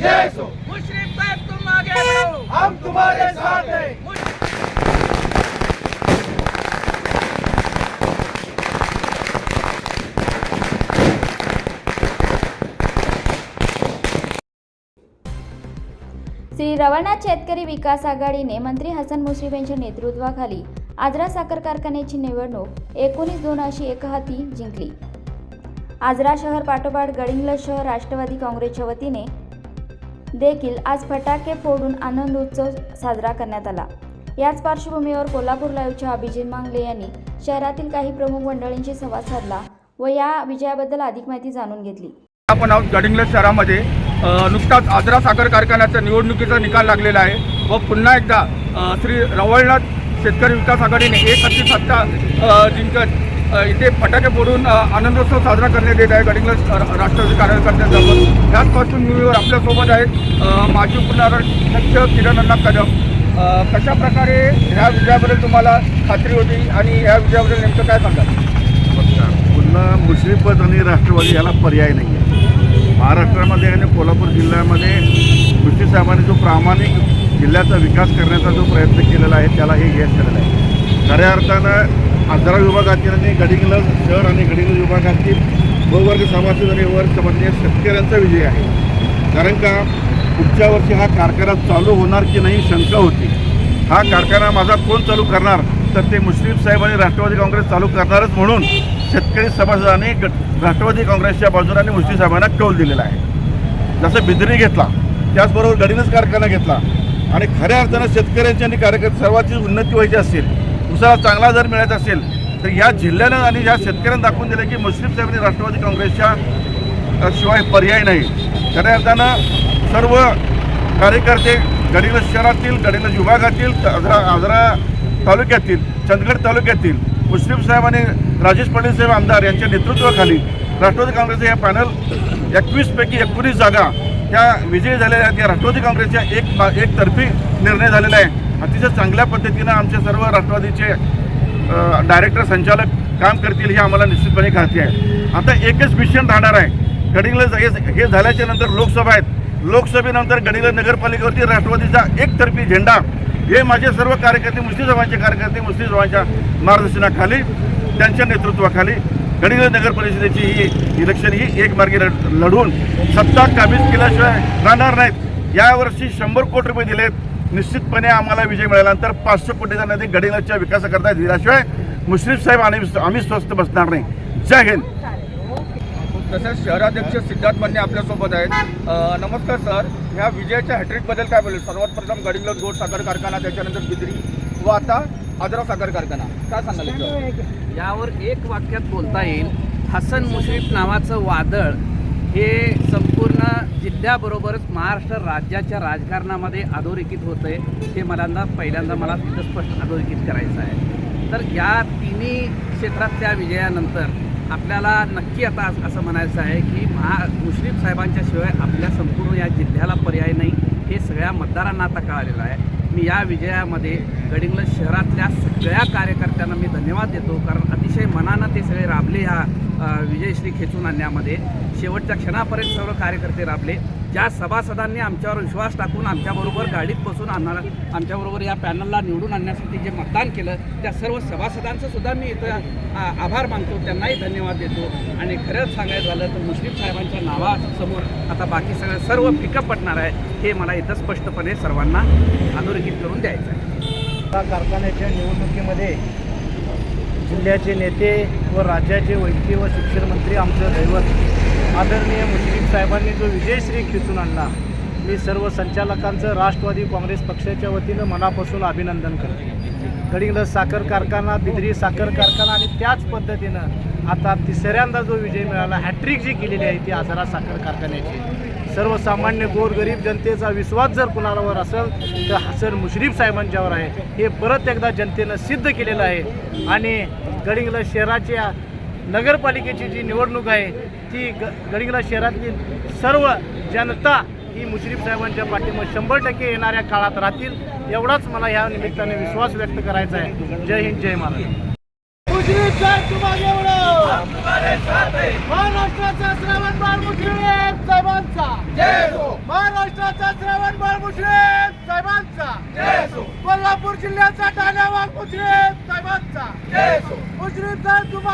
जय so Mushrif साहब तुम आगे बढ़ो। हम तुम्हारे साथ हैं। श्री रवळनाथ शेतकरी विकास आघाडीने मंत्री हसन मुश्रीफ यांच्या नेतृत्वाखाली आजरा साखर कारखान्याची निवडणूक एकोणीस दोन अशी एकहाती जिंकली. आजरा शहर पाठोपाठ गडिंग्लज शहर राष्ट्रवादी काँग्रेसच्या वतीने देखील आज फटाके फोडून आनंद उत्सव साजरा करण्यात आला. याच पार्श्वभूमीवर कोल्हापूर लाईव्हच्या अभिजित मांगले यांनी शहरातील काही प्रमुख मंडळींशी संवाद साधला व या विजयाबद्दल अधिक माहिती जाणून घेतली. आपण आहोत गडिंग्लज शहरामध्ये. नुकताच आजरा साखर कारखान्याचा निवडणुकीचा निकाल लागलेला आहे व पुन्हा एकदा श्री रवळनाथ शेतकरी विकास आघाडीने एक अशी सत्ता जिंकत इथे फटाके फोडून आनंदोत्सव साजरा करण्यात येत आहे. गडिंग्लज राष्ट्रवादी कार्यकर्त्यांसोबत याच पार्श्वभूमीवर आपल्यासोबत आहेत माजी पुनराध्यक्ष किरण अण्णा कदम. कशा प्रकारे ह्या विजयाबद्दल तुम्हाला खात्री होती आणि ह्या विजयाबद्दल नेमकं काय सांगाल? नमस्कार. पुन्हा मुश्रीफत आणि राष्ट्रवादी याला पर्याय नाही आहे महाराष्ट्रामध्ये आणि कोल्हापूर जिल्ह्यामध्ये मुश्रीफ साहेबांनी जो प्रामाणिक जिल्ह्याचा विकास करण्याचा जो प्रयत्न केलेला आहे त्याला हे यश झालेलं आहे. खऱ्या अर्थानं आजरा विभागातील आणि गडिंगलज शहर आणि गडिंगलज विभागातील बहुवर्ग सभासद आणि वर्ग समाजातील शेतकऱ्यांचा विजय आहे. कारण का पुढच्या वर्षी हा कारखाना चालू होणार की नाही शंका होती. हा कारखाना माझा कोण चालू करणार? तर ते मुश्रीफ साहेब आणि राष्ट्रवादी काँग्रेस चालू करणारच म्हणून शेतकरी सभासदांनी ग- राष्ट्रवादी काँग्रेसच्या बाजूने आणि मुश्रीफ साहेबांना कौल दिलेला आहे. जसं बिदरी घेतला त्याचबरोबर गडीनच कारखाना घेतला. आणि खऱ्या अर्थानं शेतकऱ्यांची आणि कार्यकर्ते सर्वांची उन्नती व्हायची असेल उसाला चांगला दर मिळायचा असेल तर ह्या जिल्ह्यानं आणि ह्या शेतकऱ्यांना दाखवून दिलं की मुश्रीफ साहेबांनी राष्ट्रवादी काँग्रेसच्या शिवाय पर्याय नाही. खऱ्या अर्थानं सर्व कार्यकर्ते गडिंग्लज शहरातील गडिंग्लज विभागातील आजरा आजरा तालुक्यातील चंदगड तालुक्यातील मुस्लिम साहेब आणि राजेश पाटील साहेब आमदार यांच्या नेतृत्वाखाली राष्ट्रवादी काँग्रेसचे हे पॅनल एकवीसपैकी एकोणीस जागा त्या विजयी झालेल्या आहेत या राष्ट्रवादी काँग्रेसच्या एक बा- एकतर्फी निर्णय झालेला आहे. अतिशय चांगल्या पद्धतीनं आमचे सर्व राष्ट्रवादीचे डायरेक्टर संचालक काम करतील ही आम्हाला निश्चितपणे खात्री आहे. आता एकच मिशन राहणार आहे. गडिंगला हे हे झाल्याच्यानंतर लोकसभा आहेत. लोकसभेनंतर गडिंगला नगरपालिकेवरती राष्ट्रवादीचा एकतर्फी झेंडा. हे माझे सर्व कार्यकर्ते मुस्लिम कार्यकर्ते मुस्लिम मार्गदर्शनाखाली त्यांच्या नेतृत्वाखाली गडिंग्लज नगर परिषदेची ही इलेक्शन ही एक मार्गी लढ- लढवून सत्ता काबीज केल्याशिवाय राहणार नाहीत. यावर्षी शंभर कोटी रुपये दिलेत. निश्चितपणे आम्हाला विजय मिळाल्यानंतर पाचशे कोटीचा निधी गडिंग्लजच्या विकासाकरता दिल्याशिवाय मुश्रीफ साहेब आणि आम्ही स्वस्त बसणार नाही. जय हिंद. तसेच शहराध्यक्ष सिद्धार्थ मन्ने आपल्यासोबत आहेत. नमस्कार सर. ह्या विजयाच्या हॅट्रिकबद्दल काय बोलेल सर्वात प्रथम गडिंग्लज गोड साखर कारखाना त्याच्यानंतर बिद्री व आता आजरा साखर कारखाना. काय सांगाल? यावर एक वाक्यात बोलता येईल. हसन मुश्रीफ नावाचं वादळ हे संपूर्ण जिल्ह्याबरोबरच महाराष्ट्र राज्याच्या राजकारणामध्ये अधोरेखित होतं आहे हे मला पहिल्यांदा मला तिथं स्पष्ट अधोरेखित करायचं आहे. तर या तिन्ही क्षेत्रातल्या विजयानंतर आपल्याला नक्की आता असं म्हणायचं आहे की महा मुश्रीफ साहेबांच्या शिवाय आपल्या संपूर्ण या जिल्ह्याला पर्याय नाही. हे सगळ्या मतदारांना आता कळालेलं आहे. मी या विजयामध्ये गडिंग्लज शहरातल्या सगळ्या कार्यकर्त्यांना मी धन्यवाद देतो कारण अतिशय मनानं ते सगळे राबले ह्या विजयश्री खेचून आणण्यामध्ये. शेवटच्या क्षणापर्यंत सर्व कार्यकर्ते राबले. ज्या सभासदांनी आमच्यावर विश्वास टाकून आमच्याबरोबर गाडीत बसून आणणार आमच्याबरोबर या पॅनलला निवडून आणण्यासाठी जे मतदान केलं त्या सर्व सभासदांचं सुद्धा मी इथं आभार मानतो. त्यांनाही धन्यवाद देतो. आणि खरंच सांगायचं झालं तर मुस्लिम साहेबांच्या नावासमोर आता बाकी सगळं सर्व पिकअप पडणार आहे हे मला इथं स्पष्टपणे सर्वांना अधोरेखित करून द्यायचं आहे. कारखान्याच्या निवडणुकीमध्ये जिल्ह्याचे नेते व राज्याचे वैद्यकीय व शिक्षण मंत्री आमचं दैवत. आदरणीय मुश्रीफ साहेबांनी जो विजयश्री खेचून आणला मी सर्व संचालकांचं राष्ट्रवादी काँग्रेस पक्षाच्या वतीनं मनापासून अभिनंदन करतो. गडिंग्लज साखर कारखाना बिद्री साखर कारखाना आणि त्याच पद्धतीनं आता तिसऱ्यांदा जो विजय मिळाला हॅट्रिक जी केलेली आहे ती आजारा साखर कारखान्याची. सर्वसामान्य गोरगरीब जनतेचा विश्वास जर कुणावर असेल तर हसन मुश्रीफ साहेबांच्यावर आहे. हे परत एकदा जनतेनं सिद्ध केलेलं आहे. आणि गडिंगला शहराच्या नगरपालिकेची जी निवडणूक आहे ती ग गडिंगला शहरातील सर्व जनता ही मुश्रीफ साहेबांच्या पाठीमध्ये शंभर टक्के येणाऱ्या काळात राहतील एवढाच मला या निमित्ताने विश्वास व्यक्त करायचा आहे. जय हिंद जय महाराज मुश्रीफ साहेब महाराष्ट्राचा श्रावण बाळ मुश्रीफ साहेबांचा. महाराष्ट्राचा श्रावण बाळ मुश्रीफ साहेबांचा. कोल्हापूर जिल्ह्याचा ठाण्यावाल मुश्रीफ साहेबांचा. जय हो मुश्रीफ साहेब तुम